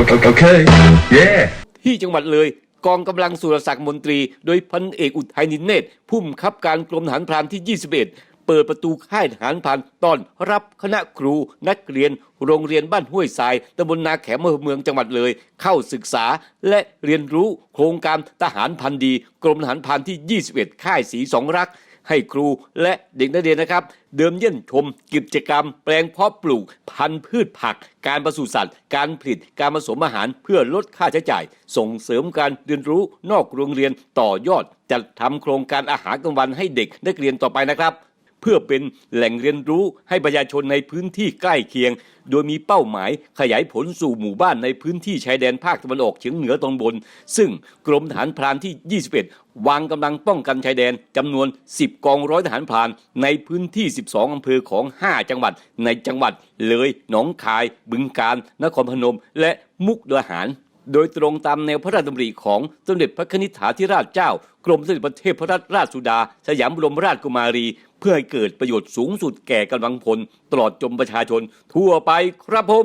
Okay. okay. Yeah. ที่จังหวัดเลยกองกำลังสุรศักดิ์มนตรี โดยพันเอกอุทัยนินเนตผู้บังคับการกรมทหารพรานที่ 21 เปิดประตูค่ายทหารพรานตอนรับคณะครูนักเรียน โรงเรียนบ้านห้วยทรายตำบลนาแขมอเมืองจังหวัดเลย เข้าศึกษาและเรียนรู้โครงการทหารพันธ์ดี กรมทหารพรานที่ 21 ค่ายสีสองรัก ให้ครูและเด็กนักเรียนนะครับ เดิมเยี่ยนชมกิจกรรม แปลงเพาะปลูก พันธุ์พืชผัก การปศุสัตว์ การผลิตการผสมอาหารเพื่อลดค่าใช้จ่าย ส่งเสริมการเรียนรู้นอกโรงเรียนต่อยอดจัดทำโครงการอาหารกลางวันให้เด็กนักเรียนต่อไปนะครับ เพื่อเป็นแหล่งเรียนรู้ให้ประชาชนในพื้นที่ใกล้เคียง โดยมีเป้าหมายขยายผลสู่หมู่บ้านในพื้นที่ชายแดนภาคตะวันออกเฉียงเหนือตอนบน ซึ่งกรมทหารพรานที่ 21 วางกำลังป้องกันชายแดนจำนวน 10 กองร้อยทหารพราน ในพื้นที่ 12 อำเภอของ 5 จังหวัด ในจังหวัดเลย หนองคาย บึงกาฬ นครพนม และมุกดาหาร โดยตรงตามแนวพระราชดำริของสมเด็จพระนิธิฐาธิราชเจ้า กรมสมเด็จพระเทพรัตนราชสุดา สยามบรมราชกุมารี เพื่อให้เกิดประโยชน์สูงสุดแก่กำลังพล ตลอดจมประชาชน ทั่วไปครับผม